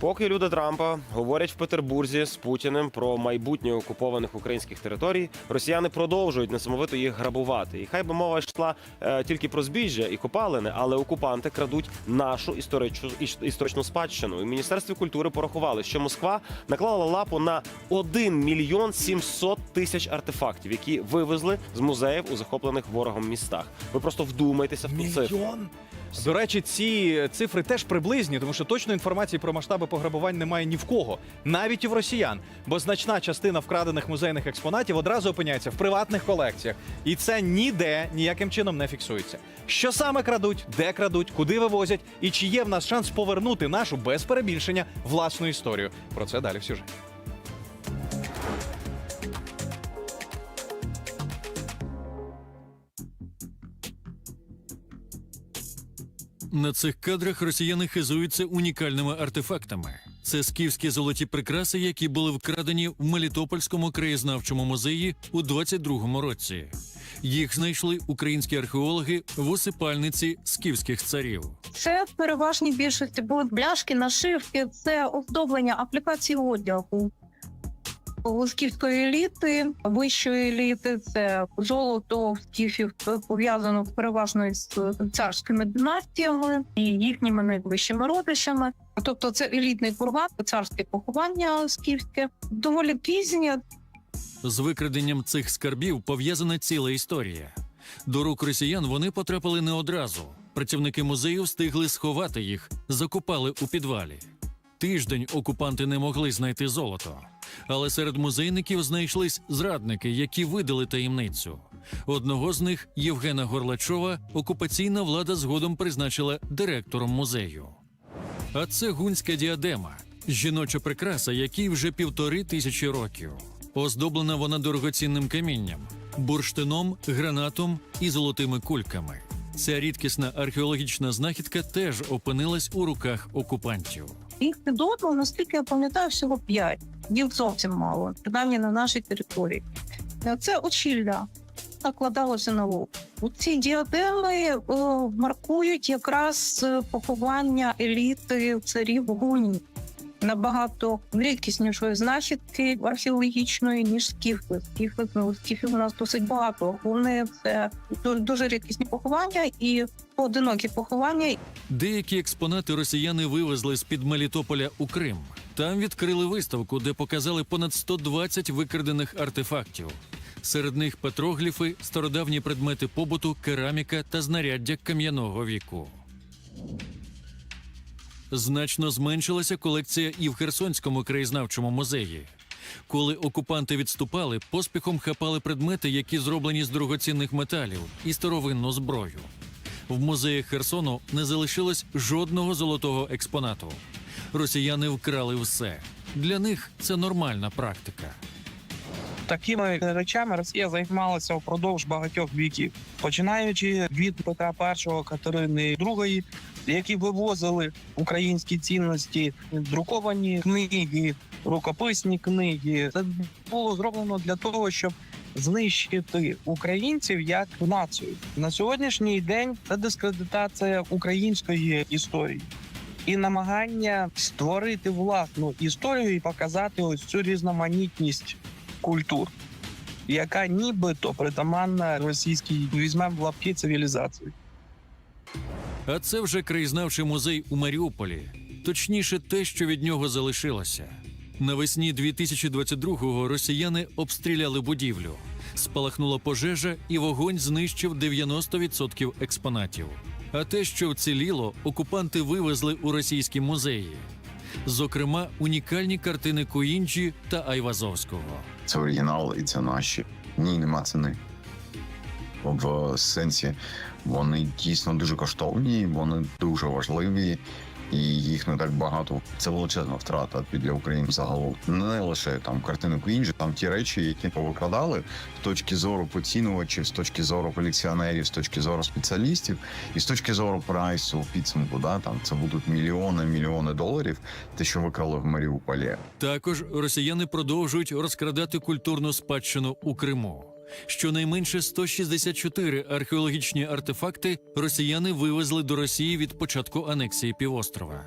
Поки люди Трампа говорять в Петербурзі з Путіним про майбутнє окупованих українських територій, росіяни продовжують несамовито їх грабувати. І хай би мова йшла е, тільки про збіжжя і копалини, але окупанти крадуть нашу історичну історичну спадщину. І в міністерстві культури порахували, що Москва наклала лапу на 1 мільйон 700 тисяч артефактів, які вивезли з музеїв у захоплених ворогом містах. Ви просто вдумайтеся в цифру. Мільйон. До речі, ці цифри теж приблизні, тому що точної інформації про масштаби пограбувань немає ні в кого, навіть і в росіян. Бо значна частина вкрадених музейних експонатів одразу опиняється в приватних колекціях, і це ніде ніяким чином не фіксується. Що саме крадуть, де крадуть, куди вивозять, і чи є в нас шанс повернути нашу без перебільшення власну історію. Про це далі в сюжеті. На цих кадрах росіяни хизуються унікальними артефактами. Це скіфські золоті прикраси, які були вкрадені в Мелітопольському краєзнавчому музеї у 22-му році. Їх знайшли українські археологи в усипальниці скіфських царів. Це в переважній більшості були бляшки, нашивки, це оздоблення аплікації одягу. Лисківської еліти, вищої еліти, це золото скіфів пов'язано переважно з царськими династіями і їхніми найближчими родичами. Тобто це елітний курган, царське поховання скіфське, доволі пізнє, З викраденням цих скарбів пов'язана ціла історія. До рук росіян вони потрапили не одразу. Працівники музею встигли сховати їх, закопали у підвалі. Тиждень окупанти не могли знайти золото. Але серед музейників знайшлись зрадники, які видали таємницю. Одного з них, Євгена Горлачова, окупаційна влада згодом призначила директором музею. А це гунська діадема, жіноча прикраса, якій вже півтори тисячі років. Оздоблена вона дорогоцінним камінням, бурштином, гранатом і золотими кульками. Ця рідкісна археологічна знахідка теж опинилась у руках окупантів. Їх підозріло, наскільки я пам'ятаю, всього п'ять. Їх зовсім мало, принаймні на нашій території. Е, Це очілля накладалося на лоб. Ці діадеми е, маркують якраз е, поховання еліти царів гунів. Набагато рідкіснішої знахідки археологічної, ніж скіфи. Скіфи, ну, скіфів у нас досить багато. Вони це дуже рідкісні поховання і поодинокі поховання, Деякі експонати росіяни вивезли з під Мелітополя у Крим. Там відкрили виставку, де показали понад 120 викрадених артефактів. Серед них петрогліфи, стародавні предмети побуту, кераміка та знаряддя кам'яного віку. Значно зменшилася колекція і в Херсонському краєзнавчому музеї. Коли окупанти відступали, поспіхом хапали предмети, які зроблені з дорогоцінних металів, і старовинну зброю. В музеях Херсону не залишилось жодного золотого експонату. Росіяни вкрали все. Для них це нормальна практика. Такими речами Росія займалася впродовж багатьох віків, починаючи від Петра І, Катерини II, які вивозили українські цінності, друковані книги, рукописні книги. Це було зроблено для того, щоб знищити українців як націю. На сьогоднішній день це дискредитація української історії. І намагання створити власну історію і показати ось цю різноманітність культур, яка нібито притаманна російській візьмемо в лапки цивілізації. А це вже краєзнавчий музей у Маріуполі. Точніше, те, що від нього залишилося. Навесні 2022-го росіяни обстріляли будівлю. Спалахнула пожежа, і вогонь знищив 90% експонатів. А те, що вціліло, окупанти вивезли у російські музеї. Зокрема, унікальні картини Куінджі та Айвазовського. Це оригінал і це наші. Ні, нема ціни. В сенсі вони дійсно дуже коштовні, вони дуже важливі, і їх не так багато. Це величезна втрата для України загалом. Не лише там картини Куінджі, там ті речі, які повикладали з точки зору поцінувачів, з точки зору колекціонерів, з точки зору спеціалістів, і з точки зору прайсу підсумку. Да, там це будуть мільйони, мільйони доларів. Те, що викрали в Маріуполі. Також росіяни продовжують розкрадати культурну спадщину у Криму. Щонайменше 164 археологічні артефакти росіяни вивезли до Росії від початку анексії півострова.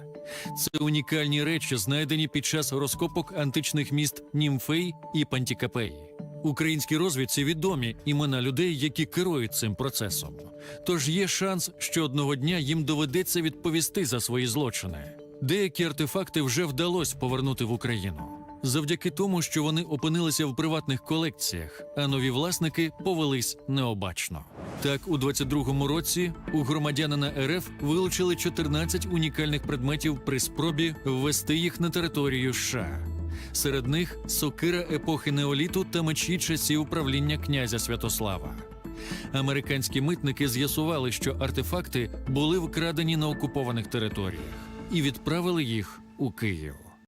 Це унікальні речі, знайдені під час розкопок античних міст Німфей і Пантікапеї. Українській розвідці відомі імена людей, які керують цим процесом. Тож є шанс, що одного дня їм доведеться відповісти за свої злочини. Деякі артефакти вже вдалося повернути в Україну завдяки тому, що вони опинилися в приватних колекціях, а нові власники повелись необачно. Так, у 22-му році у громадянина РФ вилучили 14 унікальних предметів при спробі ввести їх на територію США. Серед них сокира епохи неоліту та мечі часів правління князя Святослава. Американські митники з'ясували, що артефакти були вкрадені на окупованих територіях і відправили їх у Київ.